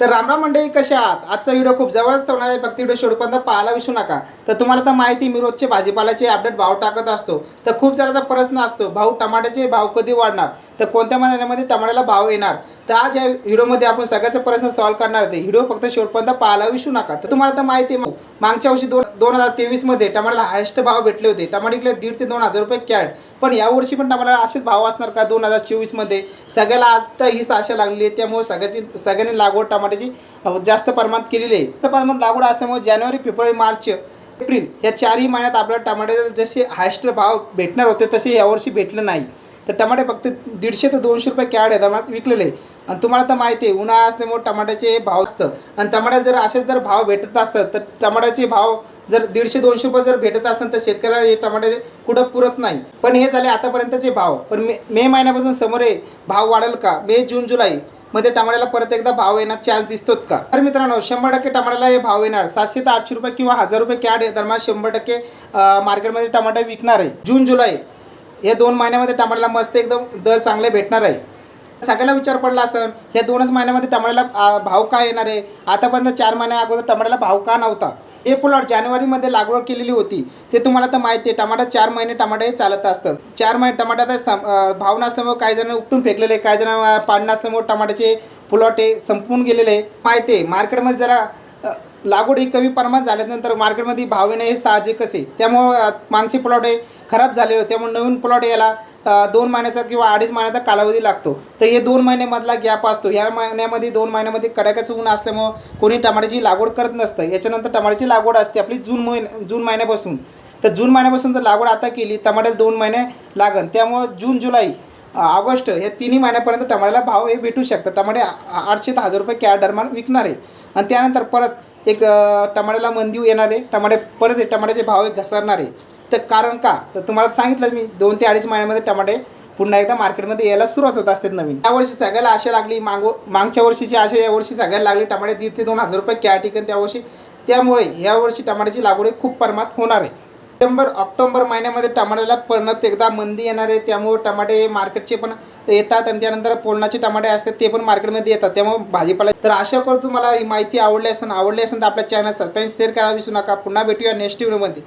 तर रामराम मंडळी कसे आहात? आजचा व्हिडिओ खूप जवळच होणार आहे. फक्त व्हिडिओ शेवटपर्यंत पाहायला विसरू नका. तर तुम्हाला तर माहिती मी रोजचे भाजीपाल्याचे अपडेट भाव टाकत असतो. तर खूप जराचा प्रश्न असतो भाऊ टमाट्याचे भाव कधी वाढणार? तर कोणत्या महिन्यामध्ये टमाट्याला भाव येणार? तर आज या व्हिडिओमध्ये आपण सगळ्याचा प्रश्न सॉल्व्ह करणार आहे व्हिडिओ फक्त शेवटपर्यंत पाहायला विसरू नका. तर तुम्हाला तर माहिती आहे मग मागच्या वर्षी दोन दोन हजार तेवीसमध्ये टमाट्याला हायस्ट भाव भेटले होते. टमाटे दीड ते दोन हजार रुपये कॅरेट पण यावर्षी पण टमाट्याला असेच भाव असणार का दोन हजार चोवीसमध्ये? सगळ्याला आता हीच आशा लागलेली आहे. त्यामुळे सगळ्याची सगळ्यांनी लागवड टमाट्याची जास्त प्रमाणात केलेली आहे. जास्त प्रमाणात लागवड असल्यामुळे जानेवारी फेब्रुवारी मार्च एप्रिल या चारही महिन्यात आपल्याला टमाट्याला जसे हायस्ट भाव भेटणार होते तसे यावर्षी भेटलं नाही. तर टमाटे फक्त दीडशे ते दोनशे रुपये कॅड आहे टमाट विकलेले. आहे. आणि तुम्हाला तर माहिती आहे उन्हाळा असल्यामुळे टमाट्याचे भाव असतं आणि टमाट्याला जर असेच जर भाव भेटत असतात तर टमाट्याचे भाव जर दीडशे दोनशे रुपये जर भेटत असतात तर शेतकऱ्याला हे टमाटे कुठं पुरत नाही. पण हे झाले आतापर्यंतचे भाव. पण मे मे महिन्यापासून समोर आहे भाव वाढेल का? मे जून जुलै मध्ये टमाट्याला परत एकदा भाव येणार चान्स दिसतोत का? तर मित्रांनो शंभर टक्के टमाट्याला हे भाव येणार. सातशे ते आठशे रुपये किंवा हजार रुपये कॅड आहे दरम्यान शंभर टक्के मार्केटमध्ये टमाटा विकणार आहे. जून जुलै या दोन महिन्यामध्ये टमाट्याला मस्त एकदम दर चांगले भेटणार आहे. सगळ्याला विचार पडला असेल या दोनच महिन्यामध्ये टमाट्याला भाव का येणार आहे? आतापर्यंत चार महिन्या अगोदर टमाट्याला भाव का नव्हता? हे प्लॉट जानेवारीमध्ये लागवड केलेली होती. ते तुम्हाला तर माहिती आहे टमाटा चार महिने टमाटे चालत असतात. चार महिने टमाट्याचा सम- भाव नसल्यामुळे काही जण उपटून फेकलेले काही जण पाणी नसल्यामुळे टमाट्याचे प्लॉट हे संपून गेलेले माहिती आहे मार्केटमध्ये जरा लागवड ही कमी प्रमाणात झाल्यानंतर मार्केटमध्ये भाव येणे हे साहजिकच आहे त्यामुळं मागचे प्लॉट हे खराब झाले होते. त्यामुळे नवीन प्लॉट याला दोन महिन्याचा किंवा अडीच महिन्याचा कालावधी लागतो. तर हे दोन महिन्यामधला गॅप असतो. ह्या महिन्यामध्ये दोन महिन्यामध्ये कडाक्याचं ऊन असल्यामुळं कोणी टमाट्याची लागवड करत नसतं. याच्यानंतर टमाट्याची लागवड असते आपली जून महिन जून महिन्यापासून. तर जून महिन्यापासून जर लागवड आता केली टमाट्याला दोन महिने लागन. त्यामुळं जून जुलै ऑगस्ट या तिन्ही महिन्यापर्यंत टमाट्याला भाव हे भेटू शकतात टमाटे आठशे ते हजार रुपये कॅट दरम्यान विकणार. आहे आणि त्यानंतर परत एक टमाट्याला मंदी येणार आहे टमाटे परत टमाट्याचे भाव एक घसरणार. आहे तर कारण का? तर तुम्हाला सांगितलं मी दोन ते अडीच महिन्यामध्ये टमाटे पुन्हा एकदा मार्केटमध्ये यायला सुरुवात होत असते नवीन. यावर्षी सगळ्याला आशा लागली मागो मागच्या वर्षीची आशा यावर्षी सगळ्याला लागली टमाटे दीड ते दोन हजार रुपये कॅ टिकन त्यावर्षी त्यामुळे यावर्षी टमाट्याची लागवड खूप प्रमाणात होणार आहे. सप्टेंबर ऑक्टोबर महिन्यामध्ये टमाट्याला परत एकदा मंदी येणार आहे त्यामुळे टमाटे मार्केटचे पण येतात आणि त्यानंतर पोलणाचे टमाटे असतात ते पण मार्केटमध्ये येतात. त्यामुळे भाजीपाला तर अशा करतो मला ही माहिती आवडली असेल आवडली असेल तर आपल्या चॅनल सबस्क्राईब शेअर करायला विसरू नका. पुन्हा भेटूया नेक्स्ट व्हिडिओमध्ये